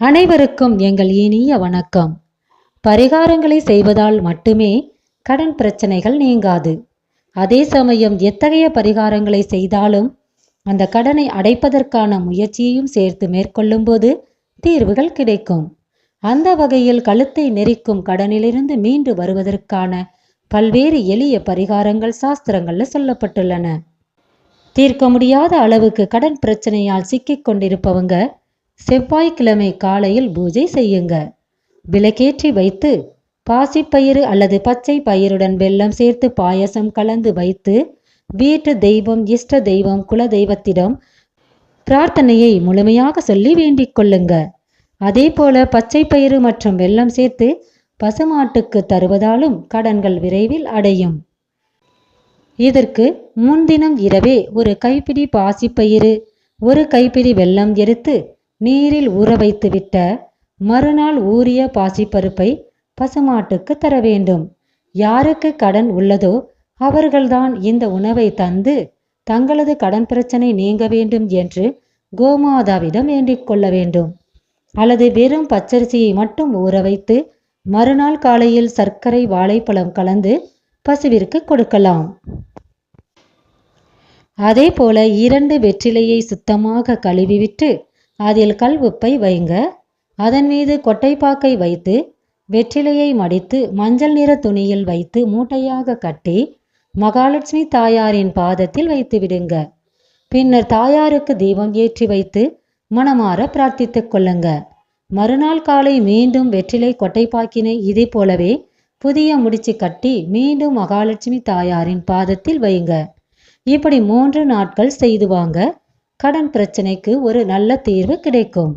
அனைவருக்கும் எங்கள் இனிய வணக்கம். பரிகாரங்களை செய்வதால் மட்டுமே கடன் பிரச்சனைகள் நீங்காது. அதே சமயம் எத்தகைய பரிகாரங்களை செய்தாலும் அந்த கடனை அடைப்பதற்கான முயற்சியையும் சேர்த்து மேற்கொள்ளும்போது தீர்வுகள் கிடைக்கும். அந்த வகையில் கழுத்தை நெரிக்கும் கடனிலிருந்து மீண்டு வருவதற்கான பல்வேறு எளிய பரிகாரங்கள் சாஸ்திரங்கள்ல சொல்லப்பட்டுள்ளன. தீர்க்க முடியாத அளவுக்கு கடன் பிரச்சனையால் சிக்கிக் கொண்டிருப்பவங்க செவ்வாய்க்கிழமை காலையில் பூஜை செய்யுங்க. விளக்கேற்றி வைத்து பாசிப்பயிறு அல்லது பச்சை பயிருடன் வெல்லம் சேர்த்து பாயசம் கலந்து வைத்து வீட்டு தெய்வம் இஷ்ட தெய்வம் குல தெய்வத்திடம் பிரார்த்தனையை முழுமையாக சொல்லி வேண்டிக் கொள்ளுங்க. அதே போல பச்சை பயிறு மற்றும் வெல்லம் சேர்த்து பசுமாட்டுக்கு தருவதாலும் கடன்கள் விரைவில் அடையும். இதற்கு முன்தினம் இரவே ஒரு கைப்பிடி பாசிப்பயிறு ஒரு கைப்பிடி வெல்லம் எடுத்து நீரில் ஊற வைத்துவிட்ட மறுநாள் ஊறிய பாசிப்பருப்பை பசுமாட்டுக்கு தர வேண்டும். யாருக்கு கடன் உள்ளதோ அவர்கள்தான் இந்த உணவை தந்து தங்களது கடன் பிரச்சனை நீங்க வேண்டும் என்று கோமாதாவிடம் வேண்டிக் கொள்ள வேண்டும். அல்லது வெறும் பச்சரிசியை மட்டும் ஊற வைத்து மறுநாள் காலையில் சர்க்கரை வாழைப்பழம் கலந்து பசுவிற்கு கொடுக்கலாம். அதே போல இரண்டு வெற்றிலையை சுத்தமாக கழுவிவிட்டு அதில் கல் உப்பை வைங்க. அதன் மீது கொட்டைப்பாக்கை வைத்து வெற்றிலையை மடித்து மஞ்சள் நிற துணியில் வைத்து மூட்டையாக கட்டி மகாலட்சுமி தாயாரின் பாதத்தில் வைத்து விடுங்க. பின்னர் தாயாருக்கு தீபம் ஏற்றி வைத்து மனமாற பிரார்த்தித்துக் கொள்ளுங்க. மறுநாள் காலை மீண்டும் வெற்றிலை கொட்டைப்பாக்கினை இதே போலவே புதிய முடிச்சு கட்டி மீண்டும் மகாலட்சுமி தாயாரின் பாதத்தில் வைங்க. இப்படி மூன்று நாட்கள் செய்துவாங்க கடன் பிரச்சனைக்கு ஒரு நல்ல தீர்வு கிடைக்கும்.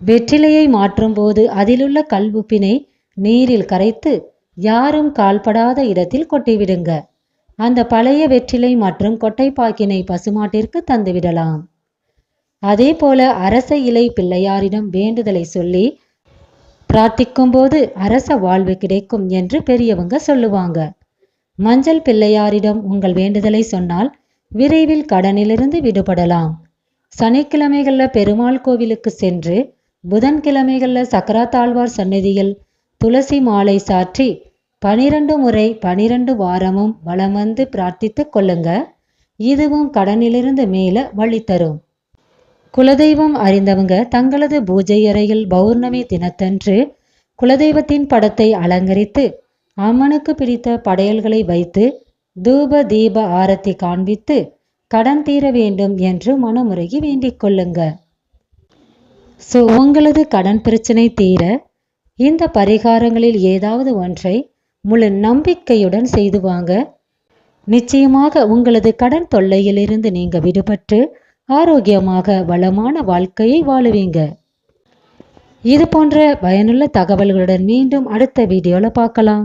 வெற்றிலையை மாற்றும் போது அதிலுள்ள கல்வுப்பினை நீரில் கரைத்து யாரும் கால்படாத இடத்தில் கொட்டிவிடுங்க. அந்த பழைய வெற்றிலை மற்றும் கொட்டைப்பாக்கினை பசுமாட்டிற்கு தந்துவிடலாம். அதே போல அரச இலை பிள்ளையாரிடம் வேண்டுதலை சொல்லி பிரார்த்திக்கும் போது அரச வாழ்வு கிடைக்கும் என்று பெரியவங்க சொல்லுவாங்க. மஞ்சள் பிள்ளையாரிடம் உங்கள் வேண்டுதலை சொன்னால் விரைவில் கடனிலிருந்து விடுபடலாம். சனிக்கிழமைகளில் பெருமாள் கோவிலுக்கு சென்று புதன்கிழமைகளில் சக்கராத்தாழ்வார் சன்னதியில் துளசி மாலை சாற்றி பனிரெண்டு முறை பனிரெண்டு வாரமும் வலம் வந்து பிரார்த்தித்துக் கொள்ளுங்க. இதுவும் கடனிலிருந்து மேல வழி தரும். குலதெய்வம் அறிந்தவங்க தங்களது பூஜை அறையில் பௌர்ணமி தினத்தன்று குலதெய்வத்தின் படத்தை அலங்கரித்து அம்மனுக்கு பிடித்த படையல்களை வைத்து தூப தீப ஆரத்தி காண்பித்து கடன் தீர வேண்டும் என்று மனமுருகி வேண்டிக் கொள்ளுங்க. ஸோ உங்களது கடன் பிரச்சனை தீர இந்த பரிகாரங்களில் ஏதாவது ஒன்றை முழு நம்பிக்கையுடன் செய்து வாங்க. நிச்சயமாக உங்களது கடன் தொல்லையிலிருந்து நீங்க விடுபட்டு ஆரோக்கியமாக வளமான வாழ்க்கையை வாழுவீங்க. இது போன்ற பயனுள்ள தகவல்களுடன் மீண்டும் அடுத்த வீடியோவில் பார்க்கலாம்.